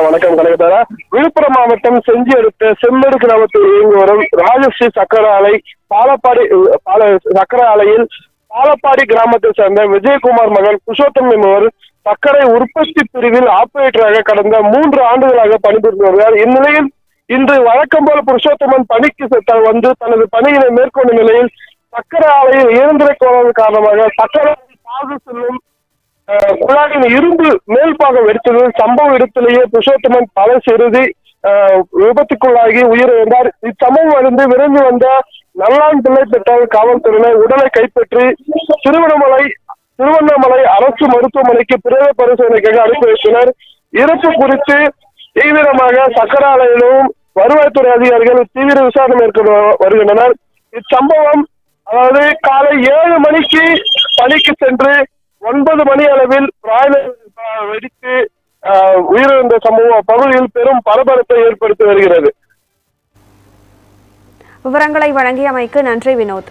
வணக்கம் கனகதாரா விழுப்புரம் மாவட்டம் செஞ்சி அடுத்த செம்மடு கிராமத்தில் இயங்கி வரும் ராஜஸ்ரீ சக்கர ஆலை பாலப்பாடி பால சக்கர ஆலையில் பாலப்பாடி கிராமத்தை சேர்ந்த விஜயகுமார் மகன் புருஷோத்தம் என்பவர் சர்க்கரை உற்பத்தி பிரிவில் ஆபரேட்டராக கடந்த மூன்று ஆண்டுகளாக பணிபுரிந்து வருகிறார். இந்நிலையில் இன்று வழக்கம் போல புருஷோத்தமன் பணிக்கு செ- வந்து தனது பணியினை மேற்கொண்ட நிலையில் சக்கரை ஆலையில் இயந்திர கோளாறு காரணமாக சக்கர செல்லும் அஹ், குழாயின் இரும்பு மேல்பாகம் வெடித்தது சம்பவ இடத்திலேயே புருஷோத்தமன் பல சிறுதி விபத்துக்குள்ளாகி உயிரிழந்தார். இச்சம்பவம் அறிந்து விரைந்து வந்த நல்லான் பிள்ளை பெற்றால் காவல்துறையினர் உடலை கைப்பற்றி திருவண்ணாமலை திருவண்ணாமலை அரசு மருத்துவமனைக்கு பிரேத பரிசோதனைக்காக அனுப்பி வைத்தனர். இறப்பு குறித்து தீவிரமாக சக்கர ஆலையிலும் வருவாய்த்துறை அதிகாரிகள் தீவிர விசாரணை மேற்கொண்டு வருகின்றனர். இச்சம்பவம் அதாவது காலை ஏழு மணிக்கு பணிக்கு சென்று ஒன்பது மணி அளவில் பிராய்லர் வெடித்து உயிரிழந்த சம்பவம் பகுதியில் பெரும் பரபரப்பை ஏற்படுத்தி வருகிறது. விவரங்களை வழங்கியமைக்கு நன்றி வினோத்.